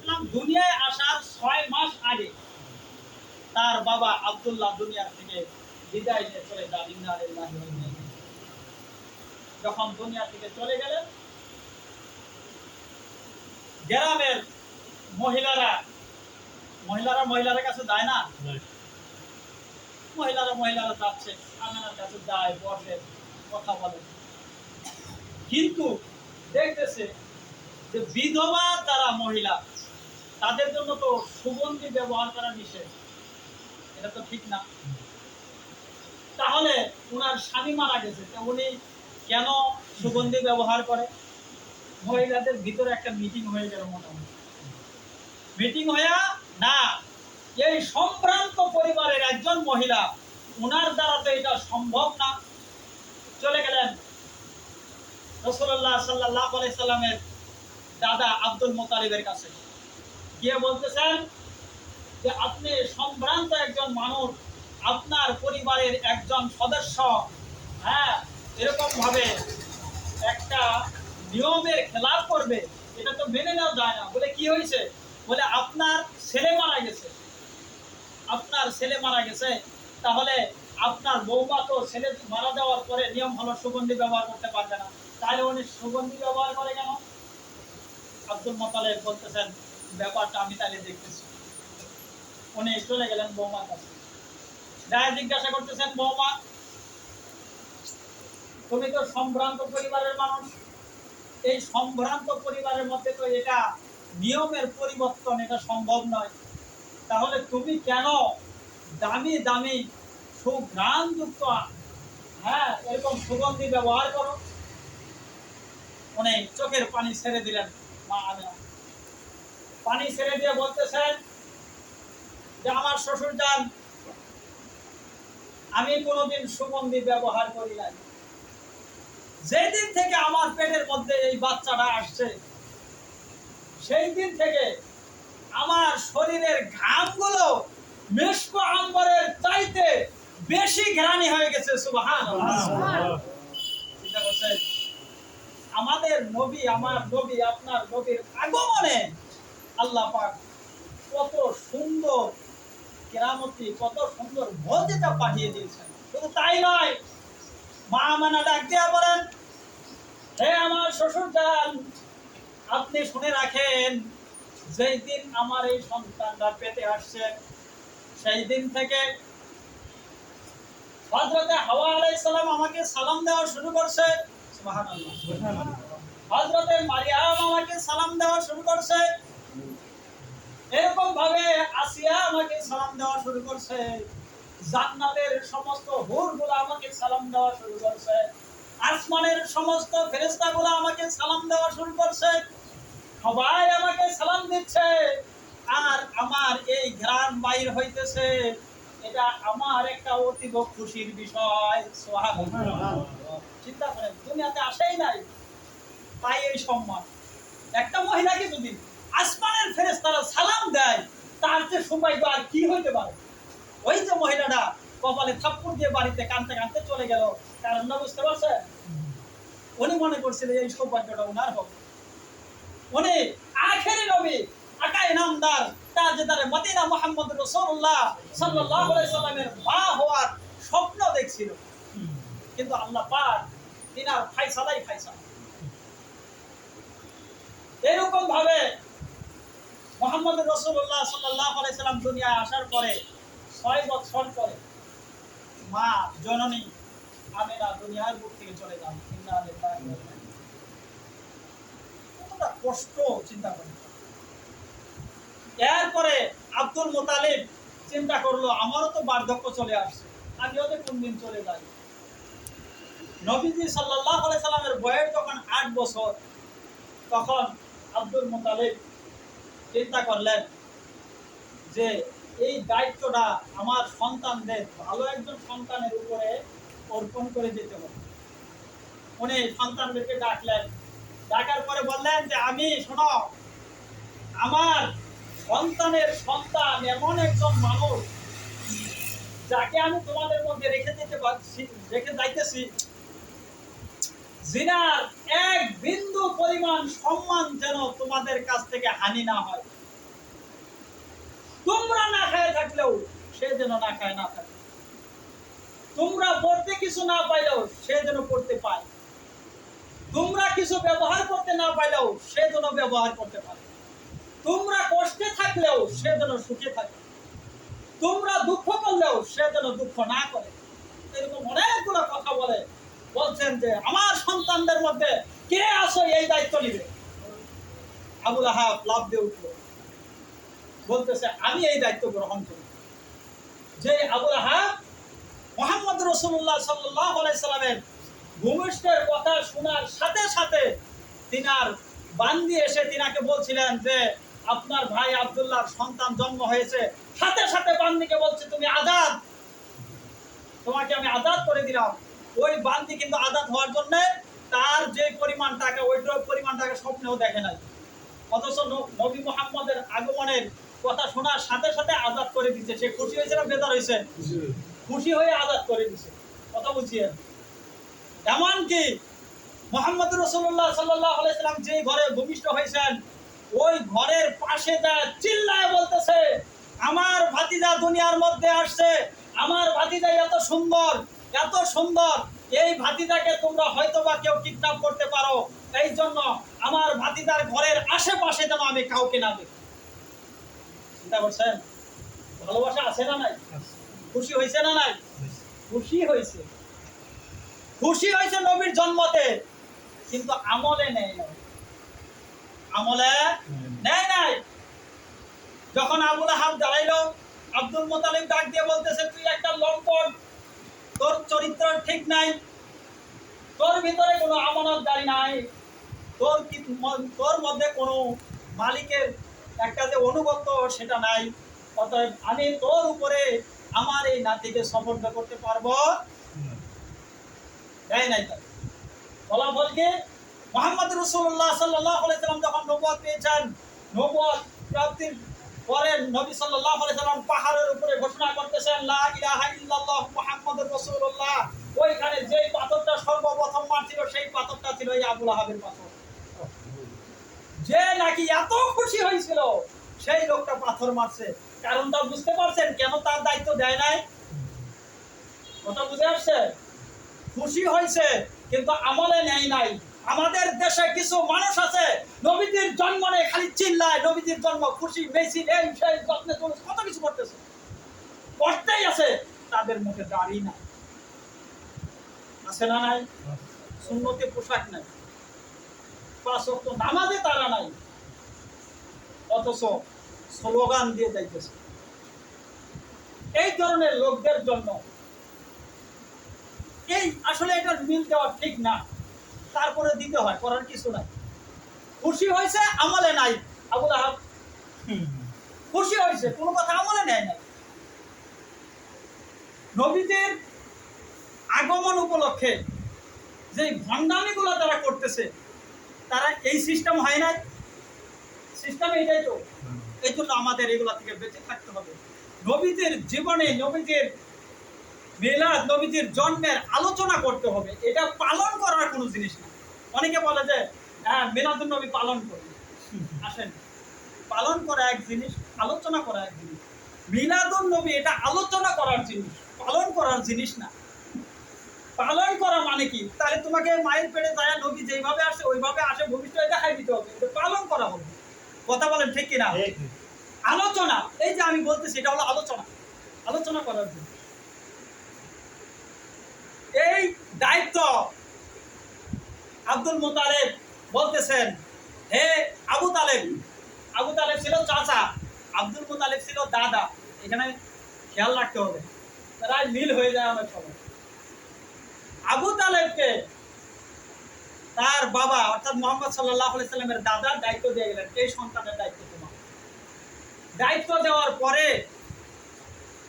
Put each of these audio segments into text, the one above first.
ইসলাম দুনিয়ায় আসার ছয় মাস আগে তার বাবা আব্দুল্লাহ দুনিয়া থেকে বিদায় নিয়ে চলে যান। যখন দুনিয়া থেকে চলে গেলেন গ্রামের মহিলারা মহিলারা মহিলাদের কাছে যায় না? মহিলারা মহিলারা যাচ্ছে আমেনার কাছে যায় বসে কথা বলে। কিন্তু দেখতেছে যে বিধবা যারা মহিলা। তাদের জন্য তো সুগন্ধি ব্যবহার করা নিষেধ। এটা তো ঠিক না। তাহলে ওনার স্বামী মারা গেছে উনি কেন সুগন্ধি ব্যবহার করে? মহিলাদের ভিতরে একটা মিটিং হয়ে গেল মোটামুটি। মিটিং হইয়া না, এই সম্ভ্রান্ত পরিবারের একজন মহিলা ওনার দ্বারা তো এটা সম্ভব না। চলে গেলেন রসুল্লাহ সাল্লাহ সাল্লামের দাদা আব্দুল মোতালিবের কাছে। গিয়ে বলতেছেন? যে আপনি সম্ভ্রান্ত একজন মানুষ, আপনার পরিবারের একজন সদস্য হ্যাঁ এরকম ভাবে একটা নিয়মের খেলাপ করবে, এটা তো মেনে নেওয়া যায় না। বলে কি হয়েছে? বলে আপনার ছেলে মারা গেছে। আপনার ছেলে মারা গেছে, তাহলে আপনার বৌমা তো ছেলে মারা যাওয়ার পরে নিয়ম হলো সুগন্ধি ব্যবহার করতে পারবে না। তাহলে উনি সুগন্ধি ব্যবহার করে কেন? আব্দুল মোতালেব বলতেছেন ব্যাপারটা আমি তাহলে দেখতেছি। উনি চলে গেলেন বৌমার কাছে। রায় জিজ্ঞাসা করতেছেন বৌমা, তুমি তো সম্ভ্রান্ত পরিবারের মানুষ। এই সম্ভ্রান্ত পরিবারের মধ্যে তো এটা নিয়মের পরিবর্তন, এটা সম্ভব নয়। তাহলে তুমি কেন দামি দামি সুঘ্রাণযুক্ত হ্যাঁ এরকম সুগন্ধি ব্যবহার করো? উনি চোখের পানি ছেড়ে দিলেন মা আমিনা। পানি ছেড়ে দিয়ে বলতেছেন যে আমার শ্বশুর যান। আমি কোনোদিন সুগন্ধি ব্যবহার করি নাই। যেদিন থেকে আমার পেটের মধ্যে এই বাচ্চাটা আসছে, সেই দিন থেকে আমার শরীরের ঘামগুলো মেশকো আম্বরের চাইতে বেশি ঘ্রাণী হয়ে গেছে সুবহান আমাদের নবী, আমার নবী, আপনার নবীর আগমনে আল্লাহ পাক কত সুন্দর কেরামতি, কত সুন্দর মর্যাদা পাঠিয়ে দিয়েছেন। শুধু তাই নয়, মা মানা ডাক দিয়া বলেন, হে আমার শ্বশুর যান আপনি শুনে রাখেন, যেই দিন আমার এই সন্তানরা পেতে আসছে, সেই দিন থেকে হজরতে হাওয়া আলাইহিস সালাম আমাকে সালাম দেওয়া শুরু করছে। হজরতে মারিয়াম আমাকে সালাম দেওয়া শুরু করছে। এরকম ভাবে আসিয়া আমাকে সালাম দেওয়া শুরু করছে। জান্নাতের সমস্ত হুরগুলো আমাকে সালাম দেওয়া শুরু করছে। আসমানের সমস্ত ফেরেশতাগুলো আমাকে সালাম দেওয়া শুরু করছে। সবাই আমাকে সালাম দিচ্ছে। আর আমার এই ঘ্রাণ বাইর হইতেছে। এটা আমার একটা অতীব খুশির বিষয়। চিন্তা করেন, দুনিয়াতে আসেই নাই। তাই এই সম্মান। একটা মহিলাকে যদি আসমানের ফেরেশতারা সালাম দেয়, তার যে সৌভাগ্য আর কি হইতে পারে? ওই যে মহিলাটা কপালে থাপ্পড় দিয়ে বাড়িতে কানতে কানতে চলে গেল কারণ না বুঝতে পারছে উনি মনে করছিলেন এই সৌভাগ্যটা ওনার হবে উনি, আখেরি নবী তাজদার মদিনা মুহাম্মদ রাসূলুল্লাহ সাল্লাল্লাহু আলাইহি সাল্লামের মা হওয়ার স্বপ্ন দেখছিল। কিন্তু আল্লাহ পাক তিনার ফাইসালাই ফাইসালা এরকম ভাবে মোহাম্মদ রসুল্লাহ সাল্লাহ আলাইসাল্লাম আসার পরে, ছয় বছর পরে, মা, জননী আমেরা দুনিয়ার বুক থেকে চলে যান কতটা কষ্ট চিন্তা করি। এরপরে আব্দুল চিন্তা করল, আমারও তো বার্ধক্য চলে আসছে, আমিও তো কোন দিন চলে যাই। নবীজি সাল্লাহ সাল্লামের বয়স যখন আট বছর, তখন আব্দুল মোতালিব চিন্তা করলেন যে এই দায়িত্বটা আমার সন্তানদের, ভালো একজন সন্তানের উপরে অর্পণ করে দিতে হবে। উনি সন্তানদেরকে ডাকলেন। ডাকার পরে বললেন যে, আমি, শোনো, আমার সন্তানের সন্তান এমন একজন মানুষ যাকে আমি তোমাদের মধ্যে রেখে দিতে পারছি, রেখে যাইতেছি। জিনার এক বিন্দু পরিমাণ সম্মান যেন তোমাদের কাছ থেকে হানি না হয়। তোমরা না খায় থাকলেও সে যেন না খায় না থাকে। তোমরা পড়তে কিছু না পাইলেও সে যেন পড়তে পায়। তোমরা কিছু ব্যবহার করতে না পাইলেও সে যেন ব্যবহার করতে পারে। তোমরা কষ্টে থাকলেও সে যেন সুখে থাকে। তোমরা দুঃখ করলেও সে যেন দুঃখ না করে। এরকম অনেকগুলো কথা বলে বলছেন যে, আমার সন্তানদের মধ্যে কে আসো এই দায়িত্ব নিবে? আবুল আহাব লাভ দিয়ে উঠল। বলতেছে, আমি এই দায়িত্ব গ্রহণ করি। যে আবুল আহাব মোহাম্মদ রসুল্লাহ সাল্লাহ সাল্লামের ভূমিষ্ঠের কথা শোনার সাথে সাথে তিনার বান্দি এসে তিনাকে বলছিলেন যে, আপনার ভাই আব্দুল্লাহর সন্তান জন্ম হয়েছে। সাথে সাথে বান্দিকে বলছে, তুমি আজাদ। তোমাকে আমি আজাদ করে দিলাম। ওই বান্দি কিন্তু আজাদ হওয়ার জন্য তার যে পরিমাণ টাকা ওইটার পরিমাণ টাকা স্বপ্নেও দেখে নাই। অথচ নবী মোহাম্মদের আগমনের কথা শোনার সাথে সাথে আজাদ করে দিচ্ছে সে খুশি হয়েছে না বেদার হয়েছে? খুশি হয়ে আজাদ করে দিছে। কথা বুঝিয়ে। এমনকি মোহাম্মদ রসুল্লাহ সাল্লাহ আলাইসাল্লাম যে ঘরে ভূমিষ্ঠ হয়েছেন ওই ঘরের পাশে যা চিল্লায় বলতেছে আমার ভাতিজা দুনিয়ার মধ্যে আসছে আমার ভাতিজা এত সুন্দর এত সুন্দর। এই ভাতিজাকে তোমরা হয়তো বা কেউ কিডন্যাপ করতে পারো। এই জন্য আমার ভাতিজার ঘরের আশেপাশে যেন আমি কাউকে না দেখি। চিন্তা করছেন? ভালোবাসা আছে না নাই? খুশি হয়েছে না নাই? খুশি হয়েছে খুশি হয়েছে নবীর জন্মতে, কিন্তু আমলে নেই। আমলে নেই নাই। যখন আবুল আহাব দাঁড়াইলো আব্দুল মোতালিব ডাক দিয়ে বলতেছে, তুই একটা লম্পট তোর চরিত্র ঠিক নাই। তোর ভিতরে কোনো আমানত আমানতদারি নাই। তোর কি তোর মধ্যে কোনো মালিকের একটা যে অনুগত সেটা নাই। অতএব আমি তোর উপরে আমার এই নাতিকে সমর্থ করতে পারব। দেয় নাই তার ফলাফল কি? মোহাম্মদ রসুল্লাহ সাল্লাহ আলাইসাল্লাম যখন নবুয়ত পেয়েছেন নবুয়ত প্রাপ্তির পরে নবী সাল্লাহ আলাইসাল্লাম পাহাড়ের উপরে ঘোষণা করতেছেন, লা ইলাহা ইল্লাল্লাহ মুহাম্মাদুর রাসূলুল্লাহ। ওইখানে যেই পাথরটা সর্বপ্রথম মারছিল সেই পাথরটা ছিল এই আবুল আহাবের পাথর। যে নাকি এত খুশি হয়েছিল, সেই লোকটা পাথর মারছে। কারণটা বুঝতে পারছেন, কেন তার দায়িত্ব দেয় নাই? কথা বুঝে আসছে? খুশি হয়েছে, কিন্তু আমলে নেয় নাই। আমাদের দেশে কিছু মানুষ আছে নবীজির জন্ম নেই খালি চিল্লায় নবীজির জন্ম খুশি মেসি এই, সেই, যত্নে কত কিছু করতেছে। করতেই আছে, তাদের মুখে দাড়ি নাই। আছে না নাই? সুন্নতে পোশাক নাই। পাঁচ ওয়াক্ত নামাজে তারা নাই। অথচ স্লোগান দিয়ে যাইতেছে। এই ধরনের লোকদের জন্য এই আসলে এটা মিল দেওয়া ঠিক না। তারপরে দিতে হয় করার কিছু নাই। খুশি হয়েছে আমলে নাই। আবুল আহাব খুশি হয়েছে কোনো কথা আমলে নেয় নাই। নবীদের আগমন উপলক্ষে যে ভণ্ডামিগুলো তারা করতেছে তারা এই সিস্টেম হয় নাই। সিস্টেম এইটাই তো। এই জন্য আমাদের এগুলা থেকে বেঁচে থাকতে হবে। নবীদের জীবনে নবীদের মিলাদ নবীজির জন্মের আলোচনা করতে হবে। এটা পালন করার কোনো জিনিস না। অনেকে বলে যে হ্যাঁ মিলাদুল নবী পালন করি। আসেন। পালন করা এক জিনিস আলোচনা করা এক জিনিস। মিলাদুল নবী এটা আলোচনা করার জিনিস পালন করার জিনিস না। পালন করা মানে কি? তাহলে তোমাকে মায়ের পেটে যায় নবী যেইভাবে আসে ওইভাবে আসে ভবিষ্যতে দেখাই দিতে হবে। এটা পালন করা হবে। কথা বলেন ঠিক কিনা? আলোচনা। এই যে আমি বলতেছি এটা হলো আলোচনা। আলোচনা করার জন্য। এই দায়িত্ব আব্দুল মোতালেব বলতেছেন, হে আবু তালেব। আবু তালেব ছিল চাচা, আব্দুল মোতালেব ছিল দাদা। এখানে খেয়াল রাখতে হবে, প্রায় মিল হয়ে যায় অনেক সময়। আবু তালেবকে তার বাবা, অর্থাৎ মোহাম্মদ সাল্লাহ সাল্লামের দাদার দায়িত্ব দিয়ে গেলেন। এই সন্তানের দায়িত্ব তোমার। দায়িত্ব দেওয়ার পরে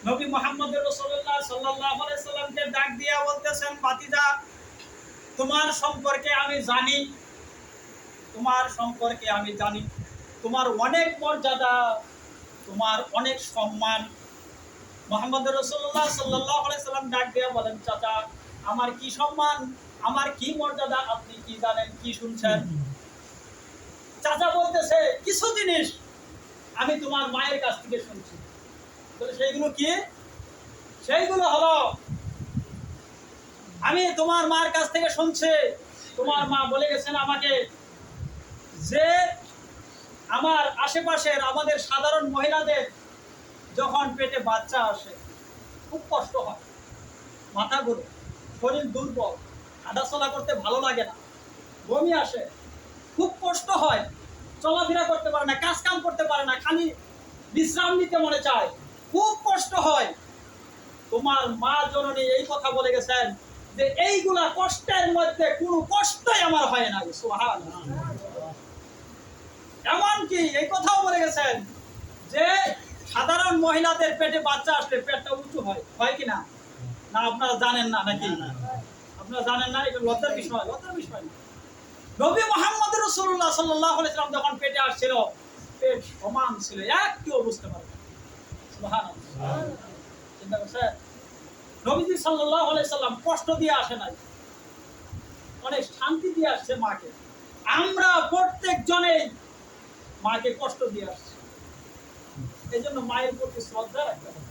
নবী মোহাম্মদ রসুল্লাহ সাল্লাহ সাল্লামকে ডাক দিয়া বলতেছেন বাতিদা তোমার সম্পর্কে আমি জানি, তোমার সম্পর্কে আমি জানি, তোমার অনেক মর্যাদা, তোমার অনেক সম্মান। মোহাম্মদ রসুল্লাহ সাল্লাহ সাল্লাম ডাক দিয়া বলেন, চাচা, আমার কি সম্মান, আমার কি মর্যাদা, আপনি কি জানেন, কি শুনছেন? চাচা বলতেছে, কিছু জিনিস আমি তোমার মায়ের কাছ থেকে শুনছি। বলে সেইগুলো কি? সেইগুলো হলো, আমি তোমার মার কাছ থেকে শুনছি। তোমার মা বলে গেছেন আমাকে যে, আমার আশেপাশের আমাদের সাধারণ মহিলাদের যখন পেটে বাচ্চা আসে, খুব কষ্ট হয়। মাথা ঘুরে, শরীর দুর্বল, হাঁটাচলা করতে ভালো লাগে না, বমি আসে, খুব কষ্ট হয়, চলাফেরা করতে পারে না কাজ কাম করতে পারে না, খালি বিশ্রাম নিতে মনে চায়। খুব কষ্ট হয়। তোমার মা জননী এই কথা বলে গেছেন যে এইগুলা কষ্টের মধ্যে কোনো কষ্টই আমার হয় না সুহান এমনকি এই কথাও বলে গেছেন যে সাধারণ মহিলাদের পেটে বাচ্চা আসলে পেটটা উঁচু হয়। হয় কি না? না আপনারা জানেন না নাকি? আপনারা জানেন না? এটা লজ্জার বিষয় লজ্জার বিষয় না। নবী মোহাম্মদ রসুল্লাহ সাল্লাহ যখন পেটে আসছিল পেট সমান ছিল একটিও বুঝতে পারবে। চিন্তা করছে নবীজি সাল্লাহ কষ্ট দিয়ে আসে নাই। অনেক শান্তি দিয়ে আসছে মাকে। আমরা প্রত্যেক জনেই মাকে কষ্ট দিয়ে আসছি। এই জন্য মায়ের প্রতি শ্রদ্ধা রাখতে হবে।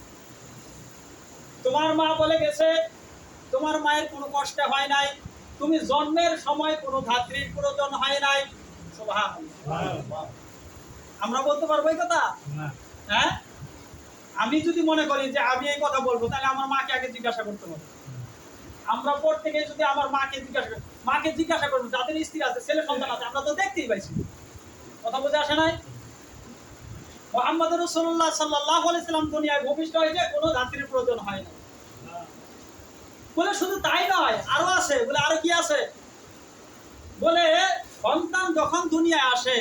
তোমার মা বলে গেছে তোমার মায়ের কোনো কষ্ট হয় নাই। তুমি জন্মের সময় কোনো ধাত্রীর প্রয়োজন হয় নাই। আমরা বলতে পারব এই কথা? হ্যাঁ? আমি যদি মনে করি যে আমি এই কথা বলব, তাহলে আমার মাকে আগে জিজ্ঞাসা করতে হবে। আমরা প্রত্যেকে যদি আমার মাকে জিজ্ঞাসা মাকে জিজ্ঞাসা করব, যাদের স্ত্রী আছে, ছেলে সন্তান আছে, আমরা তো দেখতেই পাইছি। কথা বুঝে আসে নাই? মোহাম্মদ রসুল্লাহ সাল্লাহ আলাইসাল্লাম দুনিয়ায় ভূমিষ্ঠ হয়েছে কোনো ধাত্রীর প্রয়োজন হয় না। বলে শুধু তাই নয়, আরও আছে, বলে আরও কি আছে? বলে সন্তান যখন দুনিয়ায় আসে,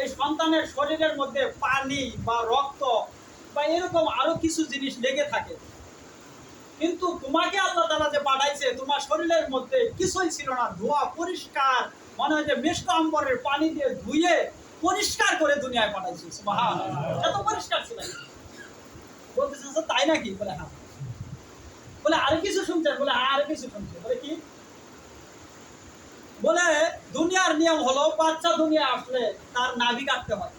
এই সন্তানের শরীরের মধ্যে পানি বা রক্ত বা এরকম আরও কিছু জিনিস লেগে থাকে। কিন্তু তোমাকে আল্লাহ তালা যে পাঠাইছে, তোমার শরীরের মধ্যে কিছুই ছিল না। ধোয়া পরিষ্কার, মনে হয় যে মিষ্ট আম্বরের পানি দিয়ে ধুয়ে পরিষ্কার করে দুনিয়ায় পাঠাইছে। এত পরিষ্কার ছিল বলতেছে তাই নাকি? বলে হ্যাঁ। বলে, আর কিছু শুনছেন? বলে হ্যাঁ আর কিছু শুনছে। বলে, কি? বলে, দুনিয়ার নিয়ম হলো, বাচ্চা দুনিয়া আসলে তার নাভি কাটতে হয়।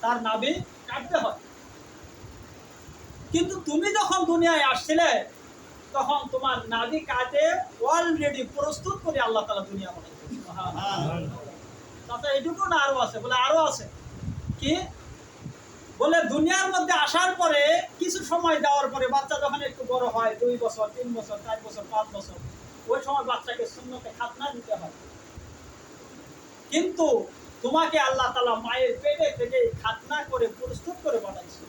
তার নাভি কাটতে হয়। কিন্তু তুমি যখন দুনিয়ায় আসছিলে, তখন তোমার নাভি কাটে অলরেডি প্রস্তুত করে আল্লাহ তালা দুনিয়া বানাইছে তাতে এইটুকু না আরও আছে? বলে আরও আছে। কি? বলে দুনিয়ার মধ্যে আসার পরে, কিছু সময় যাওয়ার পরে বাচ্চা যখন একটু বড় হয়, দুই বছর, তিন বছর, চার বছর, পাঁচ বছর, ওই সময় বাচ্চাকে শূন্যতে খাতনা দিতে হয়। কিন্তু তোমাকে আল্লাহ তালা মায়ের পেটে থেকে খাতনা করে, প্রস্তুত করে পাঠাইছে।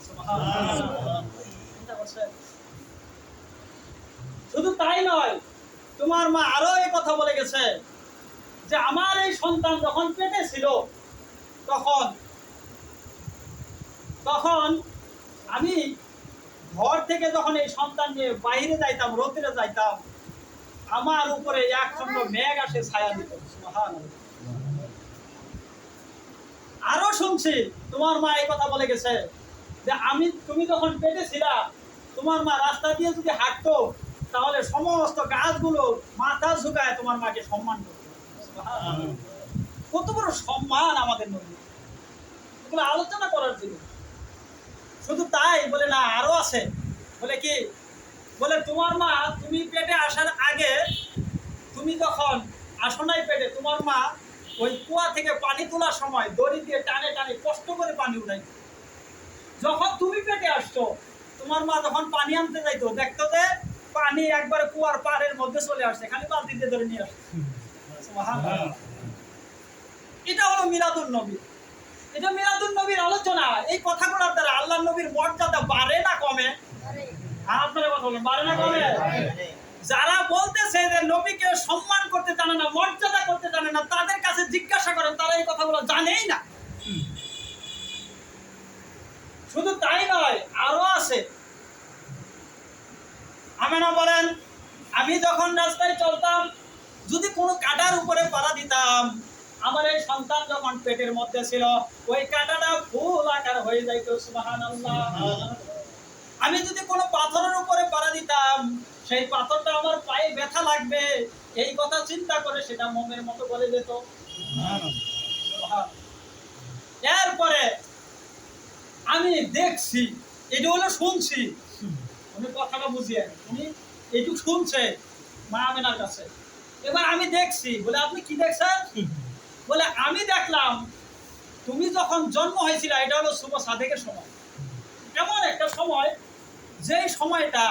শুধু তাই নয়, তোমার মা আরও এই কথা বলে গেছে যে আমার এই সন্তান যখন পেটে ছিল, তখন তখন আমি ঘর থেকে যখন এই সন্তান নিয়ে বাইরে যাইতাম রোদ্রে যাইতাম, আমার উপরে এক খন্ড মেঘ আসে, ছায়া দিত। আরও শুনছি, তোমার মা এই কথা বলে গেছে যে আমি, তুমি যখন পেটে ছিলা, তোমার মা রাস্তা দিয়ে যদি হাঁটতো, তাহলে সমস্ত গাছগুলো মাথা ঝুঁকায় তোমার মাকে সম্মান করতো। কত বড় সম্মান আমাদের নদী এগুলো আলোচনা করার জন্য। শুধু তাই বলে না, আরও আছে। বলে কি? বলে তোমার মা, তুমি পেটে আসার আগে, তুমি যখন আসো নাই পেটে, তোমার মা ওই কুয়া থেকে পানি তোলার সময় দড়ি দিয়ে টানে টানে কষ্ট করে পানি উঠাই যখন তুমি পেটে আসছো, তোমার মা যখন পানি আনতে যাইতো। দেখতো যে পানি একবার কুয়ার পাড়ের মধ্যে চলে আসছে, খালি বালতি দিয়ে ধরে নিয়ে আসছে। এটা হলো মিলাদুন নবী। এটা মিলাদুন নবীর আলোচনা। এই কথাগুলোর দ্বারা আল্লাহ নবীর মর্যাদা বাড়ে না কমে? আপনারা কথা বলেন, বাড়ে না কমে? যারা বলতেছে যে নবীকে সম্মান করতে জানে না, মর্যাদা করতে জানে না, তাদের কাছে জিজ্ঞাসা করেন, তারা এই কথাগুলো জানেই না। শুধু তাই নয় আরও আছে। আমেনা বলেন আমি যখন রাস্তায় চলতাম যদি কোনো কাটার উপরে পাড়া দিতাম আমার এই সন্তান যখন পেটের মধ্যে ছিল ওই কাটাটা ফুল আকার হয়ে যাইতো আমি যদি কোনো পাথরের উপরে পাড়া দিতাম সেই পাথরটা আমার পায়ে ব্যথা লাগবে এই কথা চিন্তা করে সেটা মোমের মতো বলে যেত এরপরে দেখছি, এটা হলো শুনছি। উনি কথাটা বুঝিয়ে উনি এইটুকু শুনছে মা আমেনার কাছে। এবার আমি দেখছি, বলে আপনি কি দেখছেন? বলে আমি দেখলাম, তুমি যখন জন্ম হয়েছিল, এটা হলো শুভ সাদেকের সময়। এমন একটা সময়, যেই সময়টা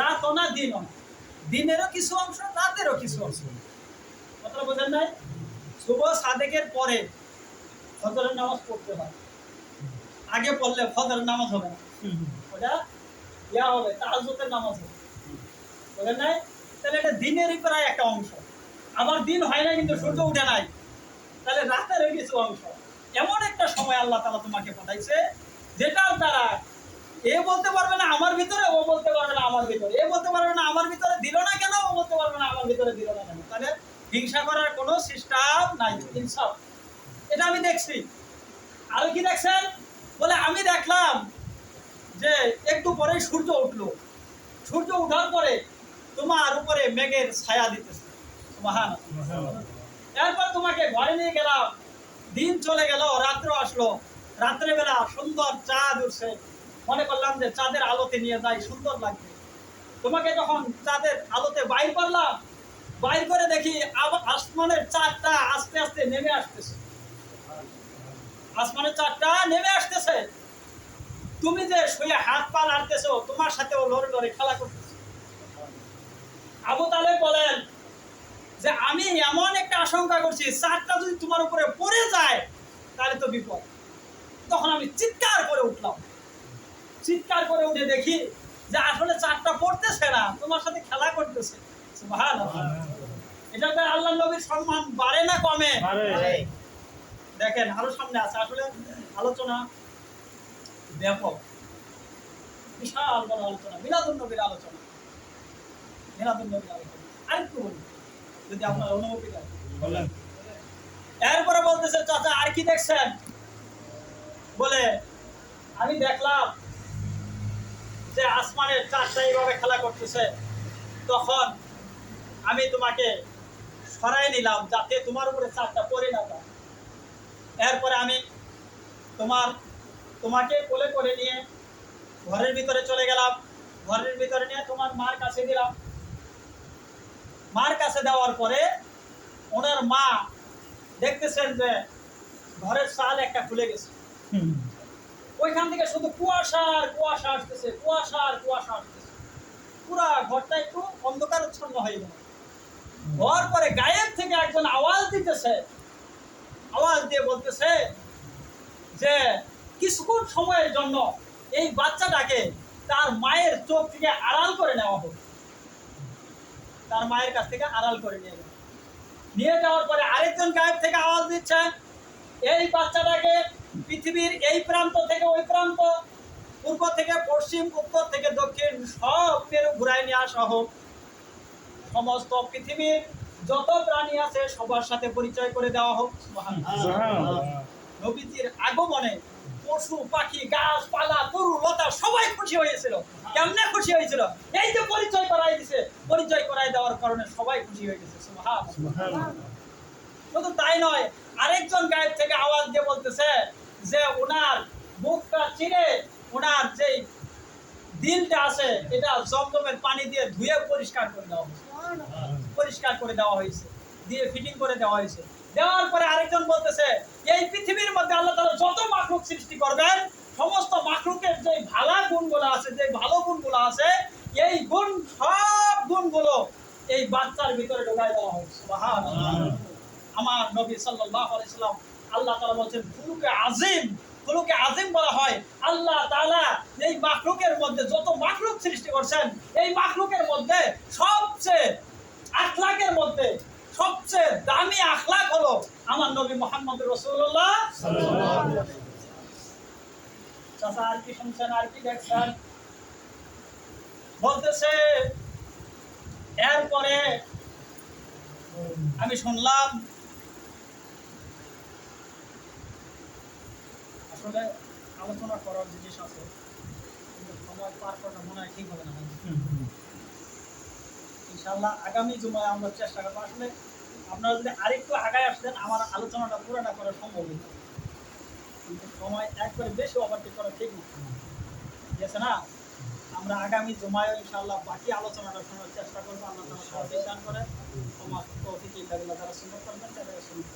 রাত না দিন না দিনেরও কিছু অংশ, রাতেরও কিছু অংশ। কথাটা বোঝেন নাই? শুভ সাদেকের পরে ফজরের নামাজ পড়তে হয়। আগে পড়লে ফজরের নামাজ হবে না। ওটা ইয়া হবে তাহাজুতের নামাজ হবে। বোঝেন নাই? তাহলে এটা দিনেরই প্রায় একটা অংশ। আবার দিন হয় না কিন্তু সূর্য উঠে নাই। তাহলে রাতের কিছু অংশ। এমন একটা সময় আল্লাহ তালা তোমাকে পাঠাইছে যেটার দ্বারা এ বলতে পারবে না আমার ভিতরে ও বলতে পারবে না আমার ভিতরে। এ বলতে পারবে না আমার ভিতরে দিল না কেন ও বলতে পারবে না আমার ভিতরে দিল না কেন। তাহলে হিংসা করার কোনো সিস্টেম নাই ইনসাফ এটা আমি দেখছি। আর কি দেখছেন? বলে আমি দেখলাম যে একটু পরেই সূর্য উঠল। সূর্য উঠার পরে তোমার উপরে মেঘের ছায়া দিতেছে। মহান এরপর তোমাকে ঘরে নিয়ে গেলাম। দিন চলে গেল রাত্র আসলো। রাত্রেবেলা সুন্দর চাঁদ উঠছে। মনে করলাম যে চাঁদের আলোতে নিয়ে যাই সুন্দর লাগবে। তোমাকে যখন চাঁদের আলোতে বাইর করলাম বাইর করে দেখি আসমানের চাঁদটা আস্তে আস্তে নেমে আসতেছে। আসমানের চাঁদটা নেমে আসতেছে। তুমি যে শুয়ে হাত পা নাড়তেছো তোমার সাথেও লড়ে লড়ে খেলা করতেছে। আবু তালেব বলেন যে আমি এমন একটা আশঙ্কা করছি চারটা যদি তোমার উপরে পড়ে যায় তাহলে তো বিপদ। তখন আমি চিৎকার করে উঠলাম। চিৎকার করে উঠে দেখি যে আসলে চারটা পড়তেছে না তোমার সাথে খেলা করতেছে। ভালো এটা তো আল্লাহ নবীর সম্মান বাড়ে না কমে? দেখেন আরও সামনে আছে। আসলে আলোচনা ব্যাপক। বিশাল বড় আলোচনা মিলাদুন নবীর আলোচনা। মিলাদুন নবীর আলোচনা। আরেকটু বলি যদি আপনার অনুমতি দেন এরপরে বলতেছে চাচা আর কি দেখছেন? বলে আমি দেখলাম যে আসমানের চারটা এইভাবে খেলা করতেছে। তখন আমি তোমাকে সরাই নিলাম যাতে তোমার উপরে চারটা না যায় এরপরে আমি তোমার তোমাকে কোলে করে নিয়ে ঘরের ভিতরে চলে গেলাম। ঘরের ভিতরে নিয়ে তোমার মার কাছে দিলাম। মার কাছে দেওয়ার পরে ওনার মা দেখতেছেন যে ঘরের সাল একটা খুলে গেছে। ওইখান থেকে শুধু কুয়াশা আর কুয়াশা আসতেছে কুয়াশা আর কুয়াশা আসতেছে। পুরা ঘরটা একটু অন্ধকারচ্ছন্ন হয়ে গেল। হওয়ার পরে গায়ের থেকে একজন আওয়াজ দিতেছে আওয়াজ দিয়ে বলতেছে যে, কিছুক্ষণ সময়ের জন্য এই বাচ্চাটাকে তার মায়ের চোখ থেকে আড়াল করে নেওয়া হোক। তার মায়ের কাছ থেকে আড়াল করে নিয়ে নিয়ে যাওয়ার পরে আরেকজন গায়েব থেকে আওয়াজ দিচ্ছে, এই বাচ্চাটাকে পৃথিবীর এই প্রান্ত থেকে ওই প্রান্ত, পূর্ব থেকে পশ্চিম, উত্তর থেকে দক্ষিণ সব মেরু ঘুরাই নিয়ে আসা হোক। সমস্ত পৃথিবীর যত প্রাণী আছে সবার সাথে পরিচয় করে দেওয়া হোক নবীজির আগমনে পশু পাখি গাছপালা তরু লতা সবাই খুশি হয়েছিল। কেমনে খুশি হয়েছিল? এই যে পরিচয় করাই দিছে পরিচয় করাই দেওয়ার কারণে সবাই খুশি হয়ে গেছে শুধু তাই নয় আরেকজন গায়েব থেকে আওয়াজ দিয়ে বলতেছে যে ওনার মুখটা চিরে ওনার যে দিলটা আছে এটা জমজমের পানি দিয়ে ধুয়ে পরিষ্কার করে দেওয়া হয়েছে। পরিষ্কার করে দেওয়া হয়েছে দিয়ে ফিটিং করে দেওয়া হয়েছে। দেওয়ার পরে আরেকজন বলতেছে এই পৃথিবীর মধ্যে আল্লাহ তাআলা যত মাখলুক সৃষ্টি করবেন সমস্ত মাখলুকের যে ভালো গুণগুলো আছে যে ভালো গুণগুলো আছে এই গুণ সব গুণগুলো এই বাচ্চার ভিতরে ঢোকায় দেওয়া হয়েছে। আমার নবী সাল্লাম আল্লাহ তালা খুলুকে আজিম খুলুকে আজিম বলা হয়। আল্লাহ তাআলা এই মাখলুকের মধ্যে যত মাখলুক সৃষ্টি করছেন, এই মাখলুকের মধ্যে সবচেয়ে আখলাকের মধ্যে সবচেয়ে দামি আখলাক হলো আমার নবী মোহাম্মদ রসুল্লাহ আর কি শুনছেন, আর কি দেখছেন? বলতেছে, এরপরে আমি শুনলাম আসলে আলোচনা করার জিনিস আছে সময় পার করাটা মনে হয় ঠিক হবে না ইনশাল্লাহ আগামী জুমায় আমরা চেষ্টা করব। আসলে আপনারা যদি আরেকটু আগায় আসতেন আমার আলোচনাটা পুরোটা করা সম্ভব হতো। কিন্তু সময় একবারে বেশি করা ঠিক না। ঠিক আছে না? আমরা আগামী জুমায় ইনশাল্লাহ বাকি আলোচনাটা শোনার চেষ্টা করব। আমরা সহযোগিতা করে। আমার অতিথি ইল্লাহ তারা সুন্দর করবেন তারা সুন্দর